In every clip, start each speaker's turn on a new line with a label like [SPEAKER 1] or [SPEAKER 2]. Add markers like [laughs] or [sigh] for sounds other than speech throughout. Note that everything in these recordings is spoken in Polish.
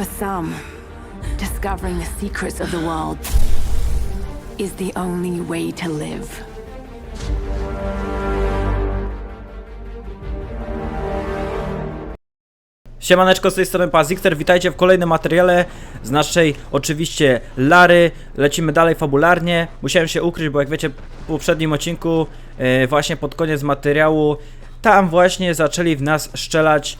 [SPEAKER 1] For some, discovering the secrets of the world is the only way to live.
[SPEAKER 2] Siemaneczko, z tej strony Pazikter, witajcie w kolejnym materiale z naszej oczywiście Lary. Lecimy dalej fabularnie. Musiałem się ukryć, bo jak wiecie w poprzednim odcinku, e, właśnie pod koniec materiału, tam właśnie zaczęli w nas strzelać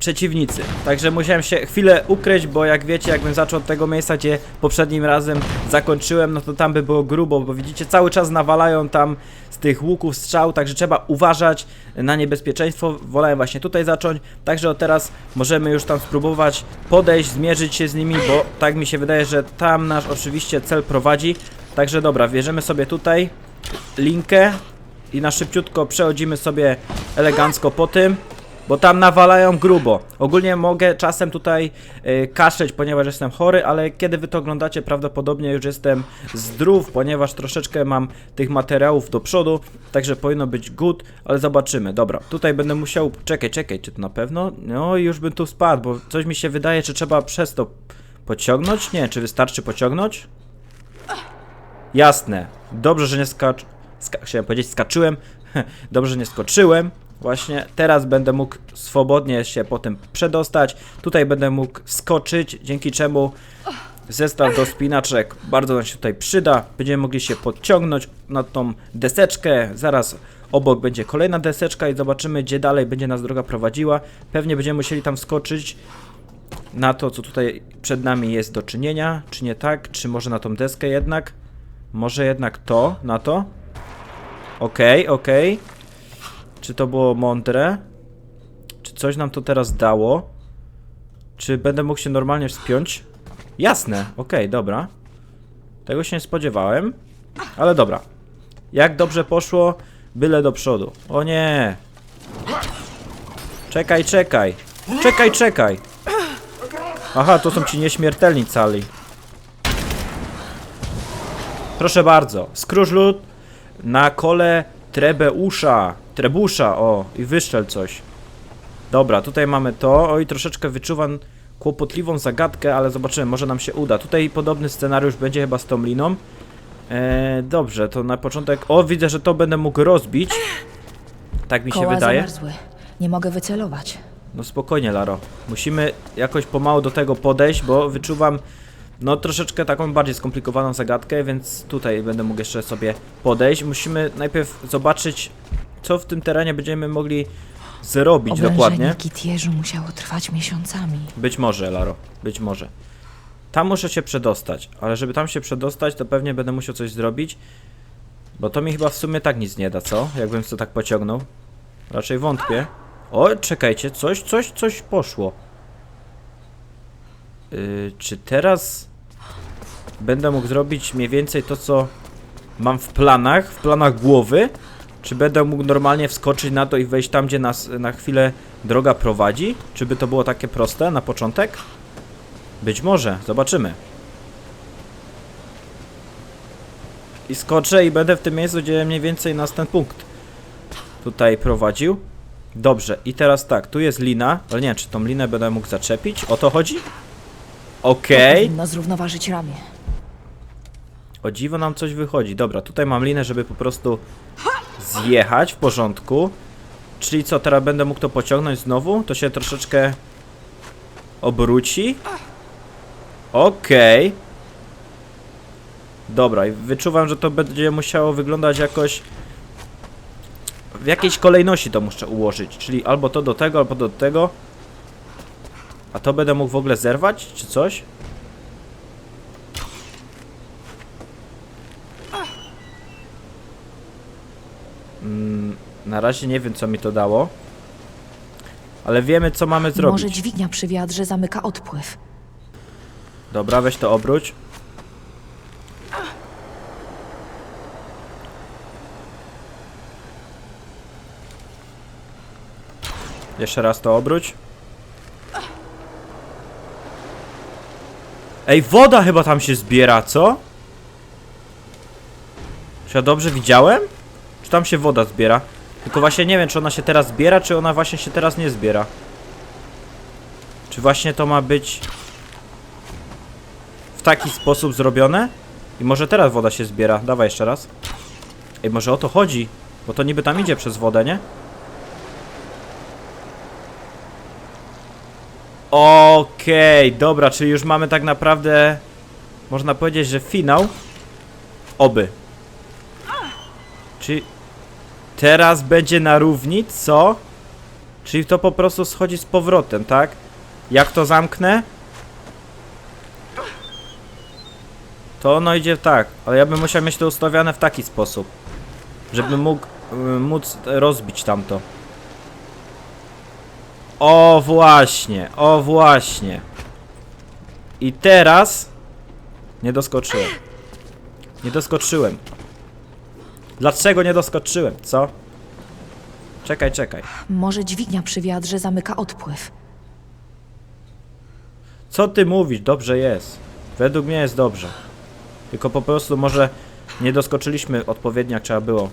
[SPEAKER 2] przeciwnicy. Także musiałem się chwilę ukryć, bo jak wiecie, jakbym zaczął od tego miejsca, gdzie poprzednim razem zakończyłem, no to tam by było grubo, bo widzicie, cały czas nawalają tam z tych łuków strzał, także trzeba uważać na niebezpieczeństwo. Wolałem właśnie tutaj zacząć, także od teraz możemy już tam spróbować podejść, zmierzyć się z nimi, bo tak mi się wydaje, że tam nasz oczywiście cel prowadzi. Także dobra, bierzemy sobie tutaj linkę i na szybciutko przechodzimy sobie elegancko po tym. Bo tam nawalają grubo. Ogólnie mogę czasem tutaj y, kaszleć, ponieważ jestem chory, ale kiedy wy to oglądacie, prawdopodobnie już jestem zdrów, ponieważ troszeczkę mam tych materiałów do przodu, także powinno być good, ale zobaczymy. Dobra, tutaj będę musiał... Czekaj, czekaj, czy to na pewno? No już bym tu spadł, bo coś mi się wydaje, czy trzeba przez to pociągnąć? Nie, czy wystarczy pociągnąć? Jasne. Dobrze, że nie skacz... Ska... Chciałem powiedzieć skaczyłem. [laughs] Dobrze, że nie skoczyłem. Właśnie teraz będę mógł swobodnie się potem przedostać. Tutaj będę mógł skoczyć, dzięki czemu zestaw do spinaczek bardzo nam się tutaj przyda. Będziemy mogli się podciągnąć na tą deseczkę. Zaraz obok będzie kolejna deseczka i zobaczymy, gdzie dalej będzie nas droga prowadziła. Pewnie będziemy musieli tam skoczyć na to, co tutaj przed nami jest do czynienia. Czy nie tak? Czy może na tą deskę jednak? Może jednak to, na to? Okej, okej. Czy to było mądre? Czy coś nam to teraz dało? Czy będę mógł się normalnie wspiąć? Jasne, okej, dobra. Tego się nie spodziewałem. Ale dobra. Jak dobrze poszło, byle do przodu. O nie! Czekaj, czekaj! Czekaj, czekaj! Aha, to są ci nieśmiertelni cali. Proszę bardzo. Lud na kole Trebeusza. Trebusza, o, i wyszczel coś. Dobra, tutaj mamy to. Oj, troszeczkę wyczuwam kłopotliwą zagadkę, ale zobaczymy, może nam się uda. Tutaj podobny scenariusz będzie chyba z tą liną. Eee, dobrze, to na początek... O, widzę, że to będę mógł rozbić. Tak mi się
[SPEAKER 3] Koła
[SPEAKER 2] wydaje.
[SPEAKER 3] zamarzły. Nie mogę wycelować.
[SPEAKER 2] No spokojnie, Laro. Musimy jakoś pomału do tego podejść, bo wyczuwam no troszeczkę taką bardziej skomplikowaną zagadkę, więc tutaj będę mógł jeszcze sobie podejść. Musimy najpierw zobaczyć, co w tym terenie będziemy mogli zrobić dokładnie.
[SPEAKER 3] Oblężenie Kitierzu musiało trwać miesiącami.
[SPEAKER 2] Być może, Laro, być może. Tam muszę się przedostać, ale żeby tam się przedostać, to pewnie będę musiał coś zrobić. Bo to mi chyba w sumie tak nic nie da, co? Jakbym to tak pociągnął. Raczej wątpię. O, czekajcie, coś, coś, coś poszło. Yy, czy teraz będę mógł zrobić mniej więcej to, co mam w planach, w planach głowy? Czy będę mógł normalnie wskoczyć na to i wejść tam, gdzie nas na chwilę droga prowadzi? Czy by to było takie proste na początek? Być może, zobaczymy. I skoczę i będę w tym miejscu, gdzie mniej więcej nas ten punkt tutaj prowadził. Dobrze, i teraz tak, tu jest lina, ale nie wiem, czy tą linę będę mógł zaczepić? O to chodzi? Okej.
[SPEAKER 3] Powinno zrównoważyć ramię.
[SPEAKER 2] O dziwo nam coś wychodzi. Dobra, tutaj mam linę, żeby po prostu zjechać w porządku. Czyli co, teraz będę mógł to pociągnąć znowu? To się troszeczkę obróci. Okej. Dobra, i wyczuwam, że to będzie musiało wyglądać jakoś... W jakiejś kolejności to muszę ułożyć, czyli albo to do tego, albo do tego. A to będę mógł w ogóle zerwać, czy coś? Na razie nie wiem, co mi to dało. Ale wiemy, co mamy zrobić.
[SPEAKER 3] Może dźwignia przy wiadrze zamyka odpływ.
[SPEAKER 2] Dobra, weź to obróć. Jeszcze raz to obróć. Ej, woda chyba tam się zbiera, co? Czy ja dobrze widziałem? Czy tam się woda zbiera? Tylko właśnie nie wiem, czy ona się teraz zbiera, czy ona właśnie się teraz nie zbiera. Czy właśnie to ma być w taki sposób zrobione? I może teraz woda się zbiera. Dawaj jeszcze raz. Ej, może o to chodzi? Bo to niby tam idzie przez wodę, nie? Okej, dobra, czyli już mamy tak naprawdę można powiedzieć, że finał oby. Czyli teraz będzie na równi, co? Czyli to po prostu schodzi z powrotem, tak? Jak to zamknę? To ono idzie tak, ale ja bym musiał mieć to ustawione w taki sposób, żebym mógł y, móc rozbić tamto. O właśnie, o właśnie. I teraz nie doskoczyłem. Nie doskoczyłem. Dlaczego nie doskoczyłem, co? Czekaj, czekaj.
[SPEAKER 3] Może dźwignia przy wiadrze zamyka odpływ.
[SPEAKER 2] Co ty mówisz? Dobrze jest. Według mnie jest dobrze. Tylko po prostu może nie doskoczyliśmy odpowiednio jak trzeba było.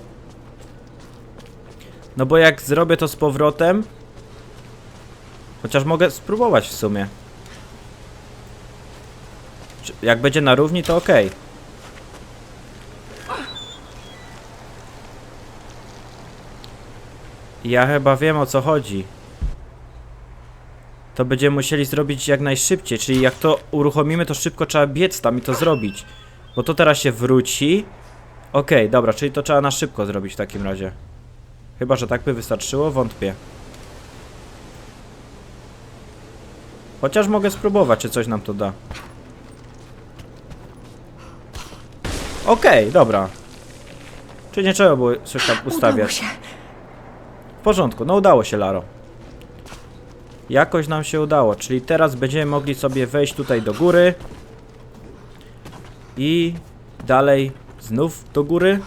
[SPEAKER 2] No bo jak zrobię to z powrotem... Chociaż mogę spróbować w sumie. Jak będzie na równi to ok. Ja chyba wiem o co chodzi to będziemy musieli zrobić jak najszybciej, czyli jak to uruchomimy, to szybko trzeba biec tam i to zrobić. Bo to teraz się wróci. Okej, dobra, czyli to trzeba na szybko zrobić w takim razie. Chyba, że tak by wystarczyło? Wątpię. Chociaż mogę spróbować, czy coś nam to da. Okej, dobra. Czyli nie trzeba było coś tam ustawiać. Porządku, no udało się, Laro. Jakoś nam się udało, czyli teraz będziemy mogli sobie wejść tutaj do góry. I dalej znów do góry.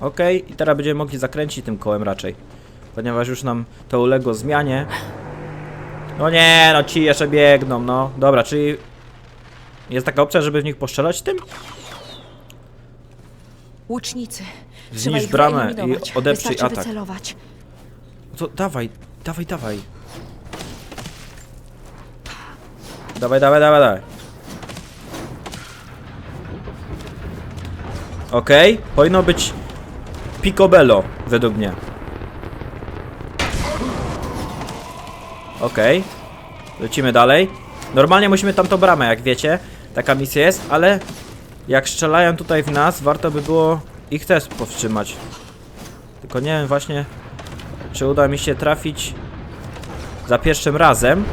[SPEAKER 2] Ok, i teraz będziemy mogli zakręcić tym kołem raczej. Ponieważ już nam to uległo zmianie. No nie, no ci jeszcze biegną, no. Dobra, czyli jest taka opcja, żeby w nich postrzelać tym?
[SPEAKER 3] Łucznicy. Ich
[SPEAKER 2] bramę i
[SPEAKER 3] wyeliminować.
[SPEAKER 2] odeprzyj
[SPEAKER 3] Wystarczy
[SPEAKER 2] atak.
[SPEAKER 3] wycelować.
[SPEAKER 2] To dawaj, dawaj, dawaj. Dawaj, dawaj, dawaj, dawaj. Okej, powinno być picobello, według mnie. Okej, lecimy dalej. Normalnie musimy tamtą bramę, jak wiecie. Taka misja jest, ale jak strzelają tutaj w nas, warto by było ich też powstrzymać. Tylko nie wiem właśnie, czy uda mi się trafić za pierwszym razem.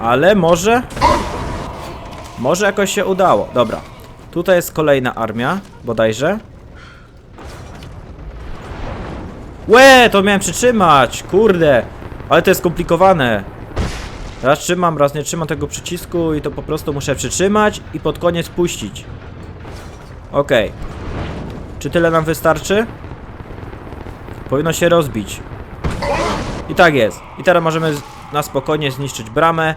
[SPEAKER 2] Ale może... Może jakoś się udało. Dobra. Tutaj jest kolejna armia, bodajże. Łe, to miałem przytrzymać, kurde. Ale to jest skomplikowane. Raz trzymam, raz nie trzymam tego przycisku i to po prostu muszę przytrzymać i pod koniec puścić. Okej. Czy tyle nam wystarczy? Powinno się rozbić. I tak jest. I teraz możemy na spokojnie zniszczyć bramę.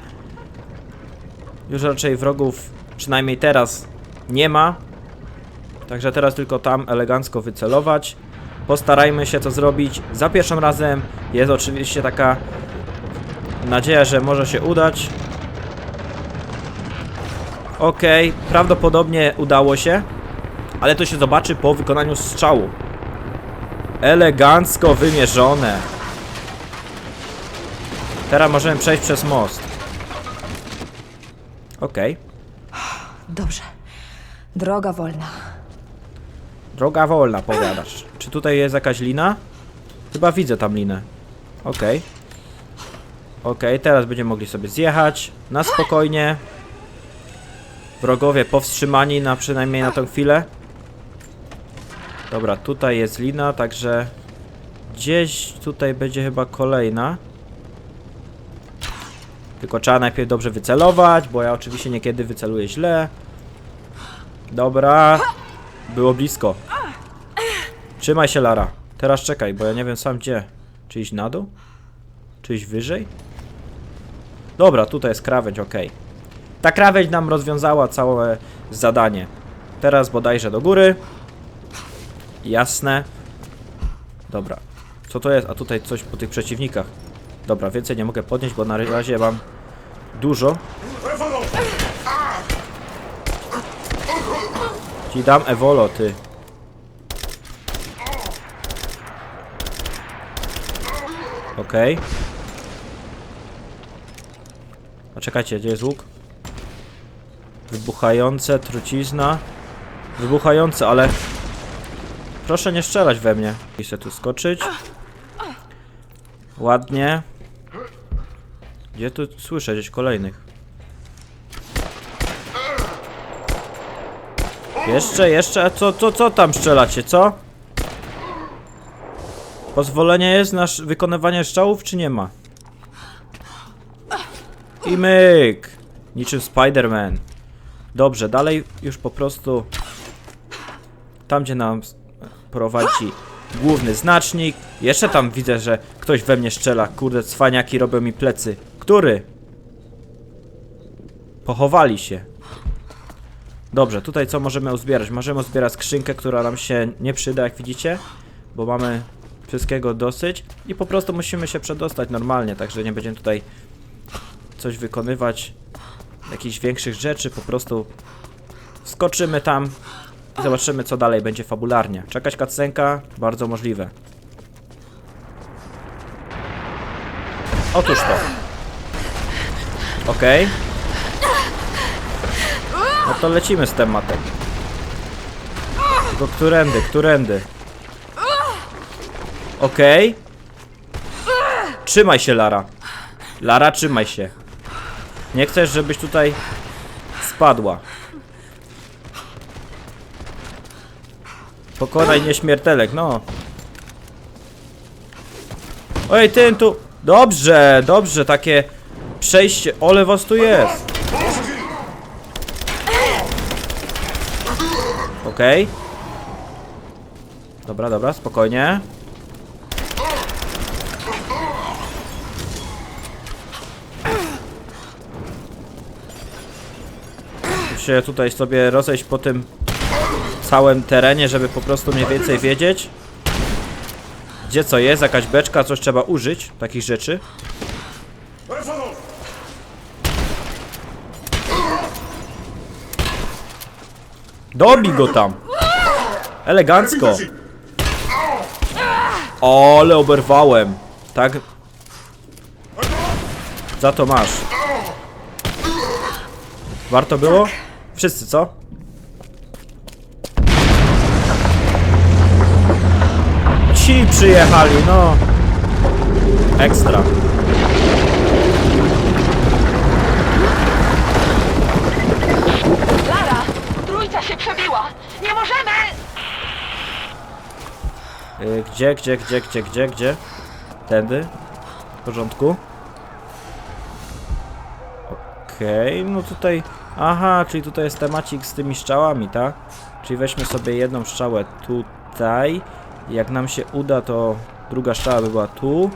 [SPEAKER 2] Już raczej wrogów, przynajmniej teraz, nie ma. Także teraz tylko tam elegancko wycelować. Postarajmy się to zrobić za pierwszym razem. Jest oczywiście taka nadzieja, że może się udać. Okej, prawdopodobnie udało się. Ale to się zobaczy po wykonaniu strzału. Elegancko wymierzone. Teraz możemy przejść przez most. Okej.
[SPEAKER 3] Dobrze. Droga wolna.
[SPEAKER 2] Droga wolna, powiadasz. Czy tutaj jest jakaś lina? Chyba widzę tam linę. Okej. Okej, teraz będziemy mogli sobie zjechać. Na spokojnie. Wrogowie powstrzymani na przynajmniej na tą chwilę. Dobra, tutaj jest lina, także gdzieś tutaj będzie chyba kolejna. Tylko trzeba najpierw dobrze wycelować, bo ja oczywiście niekiedy wyceluję źle. Dobra. Było blisko. Trzymaj się, Lara. Teraz czekaj, bo ja nie wiem sam gdzie. Czy iść na dół? Czy iść wyżej? Dobra, tutaj jest krawędź, okej. Ta krawędź nam rozwiązała całe zadanie. Teraz bodajże do góry. Jasne. Dobra. Co to jest? A tutaj coś po tych przeciwnikach. Dobra, więcej nie mogę podnieść, bo na razie mam dużo. Ci dam Ewolo, ty. Okej. A czekajcie, gdzie jest łuk? Wybuchające, trucizna. Wybuchające, ale... Proszę nie strzelać we mnie. Se tu skoczyć. Ładnie. Gdzie tu słyszę gdzieś kolejnych? Jeszcze, jeszcze, a co, co, co tam strzelacie, co? Pozwolenie jest na wykonywanie strzałów, czy nie ma? I myk! Niczym Spider-Man. Dobrze, dalej już po prostu tam, gdzie nam prowadzi główny znacznik. Jeszcze tam widzę, że ktoś we mnie strzela. Kurde, cwaniaki robią mi plecy. Który? Pochowali się. Dobrze, tutaj co możemy uzbierać? Możemy uzbierać skrzynkę, która nam się nie przyda, jak widzicie, bo mamy wszystkiego dosyć i po prostu musimy się przedostać normalnie, także nie będziemy tutaj coś wykonywać, jakichś większych rzeczy, po prostu skoczymy tam i zobaczymy, co dalej będzie fabularnie. Czekać cutscenka? Bardzo możliwe. Otóż to. Okej. No to lecimy z tematem. Tylko którędy, którędy? Okej. Trzymaj się, Lara. Lara, trzymaj się. Nie chcesz, żebyś tutaj spadła. Pokonaj nieśmiertelek, no. Oj, ty tu... Dobrze, dobrze, takie przejście. Ole was tu jest. Okej. Dobra, dobra, spokojnie. Się tutaj sobie rozejść po tym całym terenie, żeby po prostu mniej więcej wiedzieć. Gdzie co jest, jakaś beczka, coś trzeba użyć, takich rzeczy. Dobij go tam! Elegancko! Ale oberwałem! Tak? Za to masz. Warto było? Wszyscy, co? Ci przyjechali, no. Ekstra.
[SPEAKER 4] Lara! Trójca się przebiła! Nie możemy!
[SPEAKER 2] Y, Gdzie, gdzie, gdzie, gdzie, gdzie, gdzie? Tędy? W porządku. Okej, no tutaj... Aha, czyli tutaj jest temacik z tymi strzałami, tak? Czyli weźmy sobie jedną strzałę tutaj. Jak nam się uda, to druga strzała by była tu.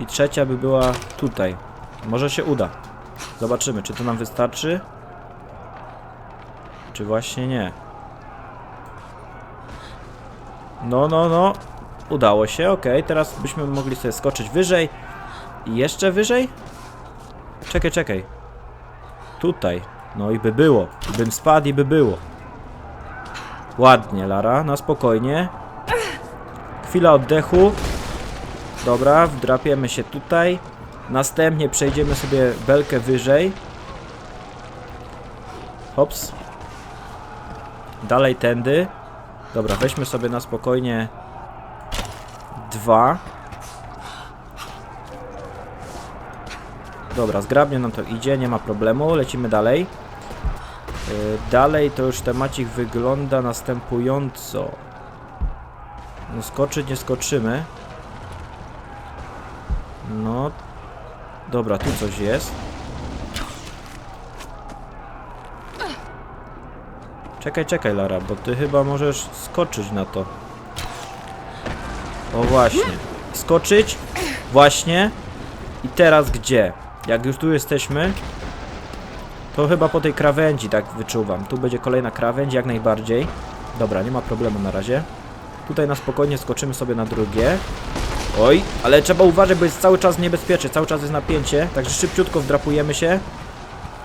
[SPEAKER 2] I trzecia by była tutaj. Może się uda. Zobaczymy, czy to nam wystarczy. Czy właśnie nie. No, no, no. Udało się, okej. Teraz byśmy mogli sobie skoczyć wyżej. I jeszcze wyżej? Czekaj, czekaj. Tutaj. No i by było. Bym spadł i by było. Ładnie, Lara. Na spokojnie. Chwila oddechu. Dobra, wdrapiemy się tutaj. Następnie przejdziemy sobie belkę wyżej. Hops. Dalej tędy. Dobra, weźmy sobie na spokojnie dwa. Dobra, zgrabnie nam to idzie, nie ma problemu, lecimy dalej. Yy, dalej to już temacik wygląda następująco. No skoczyć nie skoczymy. No. Dobra, tu coś jest. Czekaj, czekaj Lara, bo ty chyba możesz skoczyć na to. O właśnie. Skoczyć. Właśnie. I teraz gdzie? Jak już tu jesteśmy, to chyba po tej krawędzi tak wyczuwam. Tu będzie kolejna krawędź, jak najbardziej. Dobra, nie ma problemu na razie. Tutaj na spokojnie skoczymy sobie na drugie. Oj, ale trzeba uważać, bo jest cały czas niebezpiecznie, cały czas jest napięcie, także szybciutko wdrapujemy się.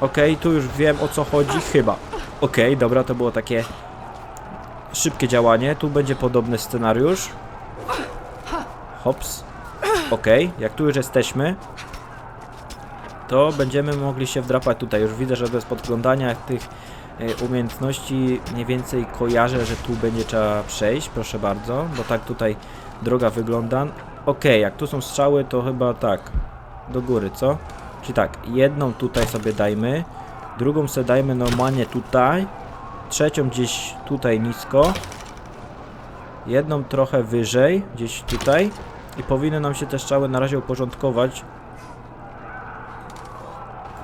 [SPEAKER 2] Okej, tu już wiem o co chodzi, chyba. Okej, dobra, to było takie szybkie działanie. Tu będzie podobny scenariusz. Hops. Okej, jak tu już jesteśmy, to będziemy mogli się wdrapać tutaj. Już widzę, że bez podglądania tych umiejętności mniej więcej kojarzę, że tu będzie trzeba przejść, proszę bardzo, bo tak tutaj droga wygląda. Okej, jak tu są strzały, to chyba tak, do góry, co? Czyli tak, jedną tutaj sobie dajmy, drugą sobie dajmy normalnie tutaj, trzecią gdzieś tutaj nisko, jedną trochę wyżej, gdzieś tutaj i powinny nam się te strzały na razie uporządkować.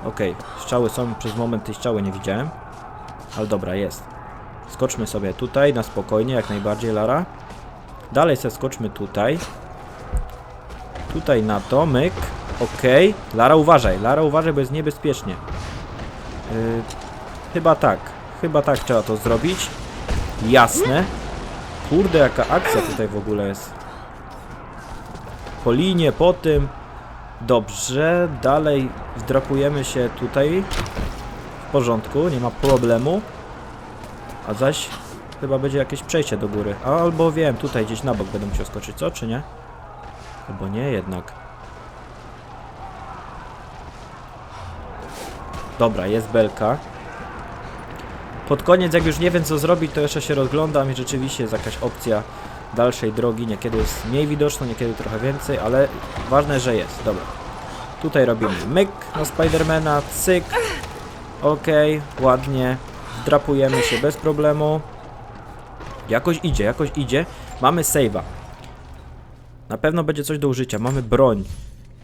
[SPEAKER 2] Okej, strzały są, przez moment tej strzały nie widziałem. Ale dobra, jest. Skoczmy sobie tutaj, na spokojnie, jak najbardziej, Lara. Dalej sobie skoczmy tutaj. Tutaj na to, myk. Okej. Lara, uważaj, Lara, uważaj, bo jest niebezpiecznie. Yy, chyba tak. Chyba tak trzeba to zrobić. Jasne. Kurde, jaka akcja tutaj w ogóle jest. Po linie, po tym. Dobrze, dalej wdrapujemy się tutaj. Porządku, nie ma problemu. A zaś chyba będzie jakieś przejście do góry. Albo wiem, tutaj gdzieś na bok będę musiał skoczyć, co? Czy nie? Albo nie jednak. Dobra, jest belka. Pod koniec, jak już nie wiem co zrobić, to jeszcze się rozglądam i rzeczywiście jest jakaś opcja dalszej drogi. Niekiedy jest mniej widoczna, niekiedy trochę więcej, ale ważne, że jest. Dobra. Tutaj robimy myk na Spidermana, cyk. Okej, ładnie. Wdrapujemy się bez problemu. Jakoś idzie, jakoś idzie. Mamy save'a. Na pewno będzie coś do użycia. Mamy broń.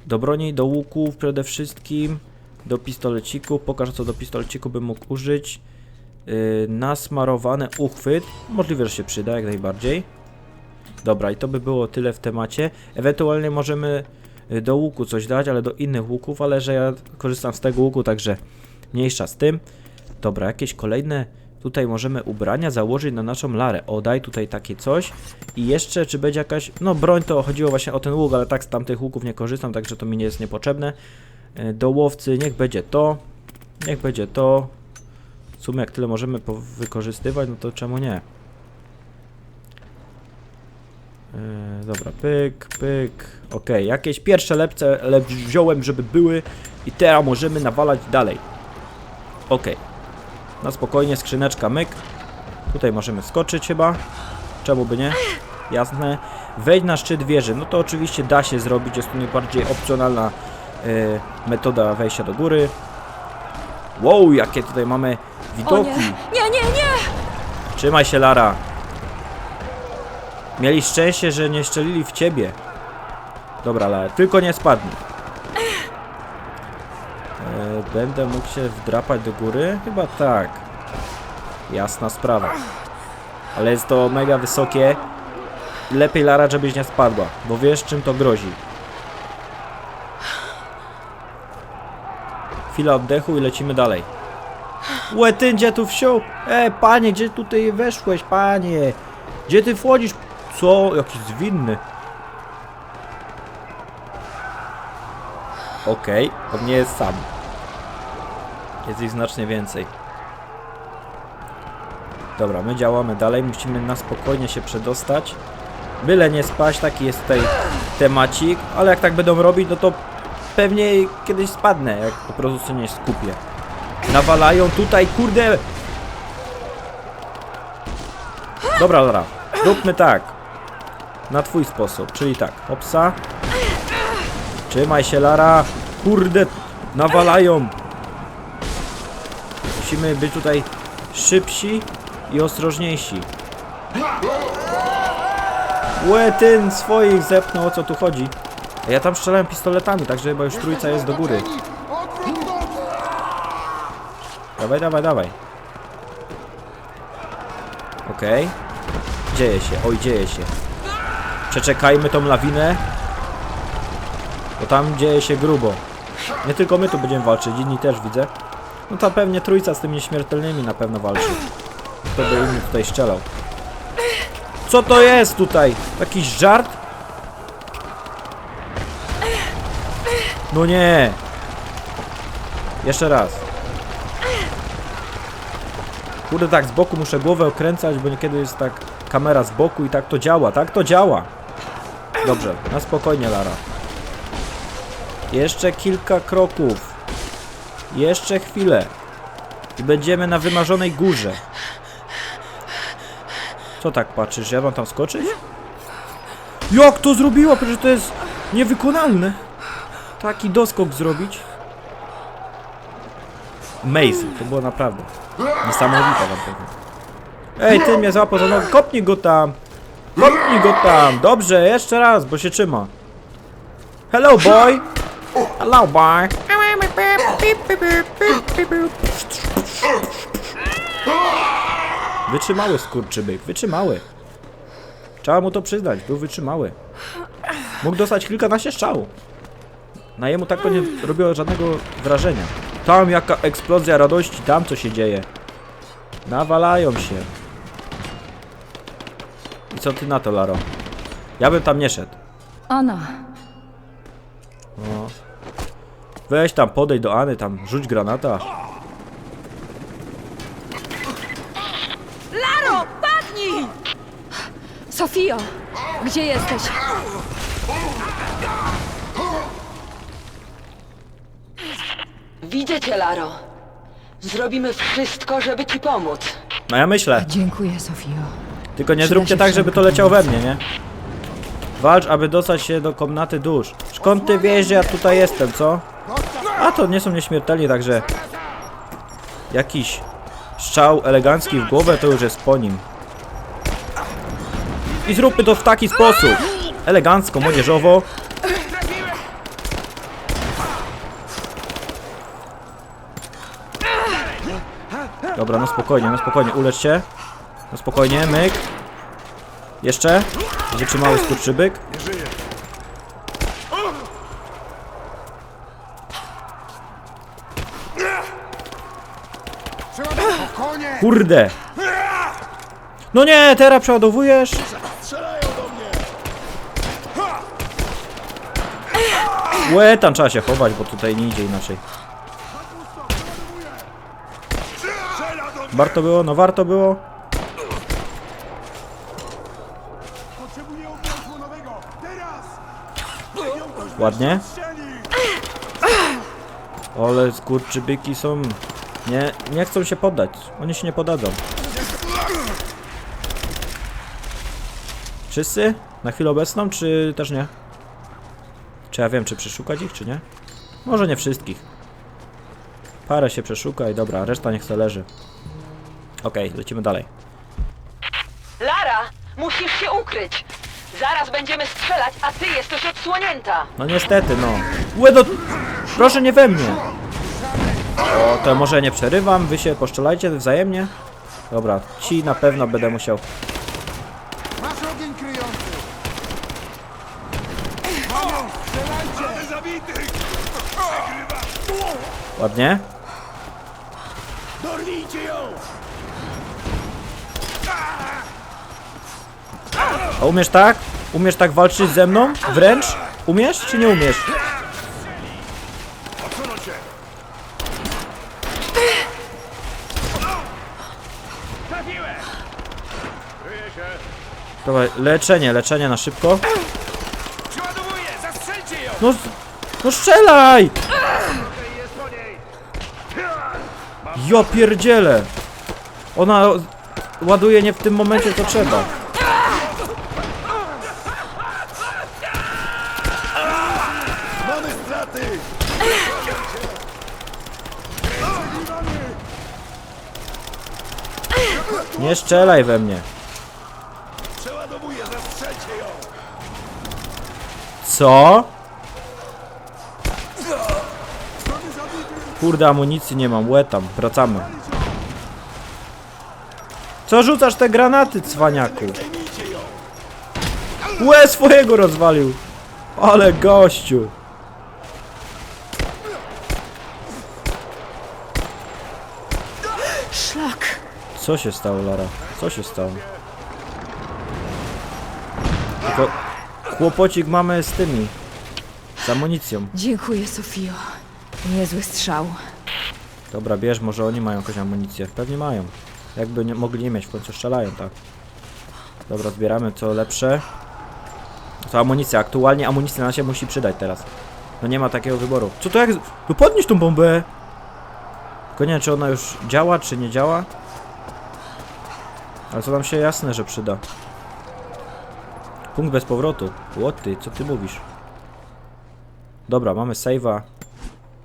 [SPEAKER 2] Do broni, do łuków przede wszystkim. Do pistolecików. Pokażę co do pistoleciku bym mógł użyć. Yy, nasmarowany uchwyt. Możliwe, że się przyda jak najbardziej. Dobra, i to by było tyle w temacie. Ewentualnie możemy y, do łuku coś dać, ale do innych łuków, ale że ja korzystam z tego łuku, także mniejsza z tym. Dobra, jakieś kolejne tutaj możemy ubrania założyć na naszą larę. O, daj tutaj takie coś. I jeszcze, czy będzie jakaś, no broń to chodziło właśnie o ten łuk, ale tak z tamtych łuków nie korzystam, także to mi nie jest niepotrzebne. Y, Do łowcy, niech będzie to. Niech będzie to. W sumie jak tyle możemy wykorzystywać, no to czemu nie? Yy, dobra, pyk, pyk. Okej, jakieś pierwsze lepce lep wziąłem, żeby były i teraz możemy nawalać dalej. Okej. Na spokojnie, skrzyneczka myk. Tutaj możemy skoczyć chyba. Czemu by nie? Jasne. Wejdź na szczyt wieży. No to oczywiście da się zrobić. Jest to najbardziej opcjonalna yy, metoda wejścia do góry. Wow, jakie tutaj mamy widoki.
[SPEAKER 3] nie, nie, nie, nie!
[SPEAKER 2] Trzymaj się, Lara. Mieli szczęście, że nie szczelili w ciebie. Dobra, Lara, tylko nie spadnij. Będę mógł się wdrapać do góry? Chyba tak. Jasna sprawa. Ale jest to mega wysokie. Lepiej, Lara, żebyś nie spadła, bo wiesz, czym to grozi. Chwila oddechu i lecimy dalej. Łety, gdzie tu wsiął? E, panie, gdzie tutaj weszłeś, panie? Gdzie ty wchodzisz? Co? Jakiś zwinny. Okej, on nie jest sam. Jest ich znacznie więcej. Dobra, my działamy dalej, musimy na spokojnie się przedostać. Byle nie spaść, taki jest tutaj temacik, ale jak tak będą robić, no to pewnie kiedyś spadnę, jak po prostu się nie skupię. Nawalają tutaj, kurde! Dobra, dobra. Róbmy tak. Na twój sposób, czyli tak. Hopsa. Trzymaj się, Lara. Kurde, nawalają. Musimy być tutaj szybsi i ostrożniejsi. Łetyn swoich zepnął, o co tu chodzi. Ja tam strzelałem pistoletami, także chyba już trójca jest do góry. Dawaj, dawaj, dawaj. Okej. Dzieje się, oj dzieje się. Przeczekajmy tą lawinę. Bo tam dzieje się grubo. Nie tylko my tu będziemy walczyć, inni też widzę. No to pewnie trójca z tymi nieśmiertelnymi na pewno walczy. Kto by inny tutaj strzelał. Co to jest tutaj? Jakiś żart? No nie! Jeszcze raz. Kurde, tak z boku muszę głowę okręcać, bo niekiedy jest tak kamera z boku i tak to działa, tak to działa. Dobrze, na spokojnie, Lara. Jeszcze kilka kroków. Jeszcze chwilę. I będziemy na wymarzonej górze. Co tak patrzysz? Ja mam tam skoczyć? Jak to zrobiła? Przecież to jest niewykonalne. Taki doskok zrobić. Amazing, to było naprawdę niesamowite wam powiem. Ej, ty mnie złapał za nogę, kopnij go tam! Kopnij go tam! Dobrze, jeszcze raz, bo się trzyma. Hello boy! Hello boy! Wytrzymały skurczybyk, wytrzymały. Trzeba mu to przyznać, był wytrzymały. Mógł dostać kilkanaście strzałów. Na jemu tak to nie robiło żadnego wrażenia. Tam jaka eksplozja radości, tam co się dzieje. Nawalają się. I co ty na to, Laro? Ja bym tam nie szedł.
[SPEAKER 3] Anna,
[SPEAKER 2] No. Weź tam, podejdź do Any, tam rzuć granata.
[SPEAKER 3] Sofio! Gdzie jesteś?
[SPEAKER 4] Widzę cię, Laro. Zrobimy wszystko, żeby ci pomóc.
[SPEAKER 2] No ja myślę.
[SPEAKER 3] Dziękuję, Sofio.
[SPEAKER 2] Tylko nie
[SPEAKER 3] Przyda
[SPEAKER 2] zróbcie
[SPEAKER 3] się
[SPEAKER 2] tak, żeby to
[SPEAKER 3] wszelka
[SPEAKER 2] leciało we mnie, nie? Walcz, aby dostać się do komnaty dusz. Skąd ty wiesz, że ja tutaj jestem, co? A to nie są nieśmiertelni, także... Jakiś strzał elegancki w głowę to już jest po nim. I zróbmy to w taki sposób. Elegancko, młodzieżowo. Dobra, no spokojnie, no spokojnie, ulecz się. No spokojnie, myk. Jeszcze. Wytrzymały skurczybyk. Kurde. No nie, teraz przeładowujesz. Łe, tam trzeba się chować, bo tutaj nie idzie inaczej. Warto było? No warto było. Ładnie. Ale skurczybyki są... Nie, nie chcą się poddać. Oni się nie podadzą. Wszyscy? Na chwilę obecną, czy też nie? Czy ja wiem, czy przeszukać ich, czy nie? Może nie wszystkich. Parę się przeszuka i dobra, reszta niech se leży. Okej, lecimy dalej.
[SPEAKER 4] Lara, musisz się ukryć. Zaraz będziemy strzelać, a ty jesteś odsłonięta.
[SPEAKER 2] No niestety, no. Łe, no... Proszę nie we mnie. O, to może nie przerywam, wy się poszczelajcie wzajemnie. Dobra, ci na pewno będę musiał...
[SPEAKER 5] Masz ogień kryjący! Strzelajcie! Zabitych!
[SPEAKER 2] Ładnie.
[SPEAKER 5] Dorwijcie ją!
[SPEAKER 2] A umiesz tak? Umiesz tak walczyć ze mną? Wręcz? Umiesz czy nie umiesz?
[SPEAKER 5] Odsunąć się! Trafiłem! Kryję się!
[SPEAKER 2] Dobra, leczenie, leczenie na szybko. No, no strzelaj! Jo pierdziele! Ona ładuje nie w tym momencie co trzeba. Nie strzelaj we mnie. Co? Kurde, amunicji nie mam, łe tam, wracamy. Co rzucasz te granaty, cwaniaku? Łe swojego rozwalił. Ale gościu.
[SPEAKER 3] Szlak!
[SPEAKER 2] Co się stało, Lara? Co się stało? Tylko kłopocik mamy z tymi. Z amunicją.
[SPEAKER 3] Dziękuję, Sofio. Niezły strzał.
[SPEAKER 2] Dobra, bierz, może oni mają jakąś amunicję. Pewnie mają. Jakby nie, mogli nie mieć, w końcu strzelają, tak. Dobra, zbieramy co lepsze. To amunicja, aktualnie amunicja nam się musi przydać teraz. No nie ma takiego wyboru. Co to jak... No podnieś tą bombę! Tylko nie wiem, czy ona już działa, czy nie działa. Ale to nam się jasne, że przyda. Punkt bez powrotu. Łoty, co ty mówisz? Dobra, mamy save'a.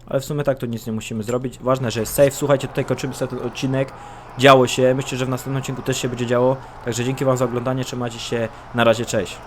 [SPEAKER 2] Ale w sumie tak to nic nie musimy zrobić. Ważne, że jest safe. Słuchajcie, tutaj kończymy sobie ten odcinek. Działo się. Myślę, że w następnym odcinku też się będzie działo. Także dzięki wam za oglądanie. Trzymajcie się. Na razie, cześć.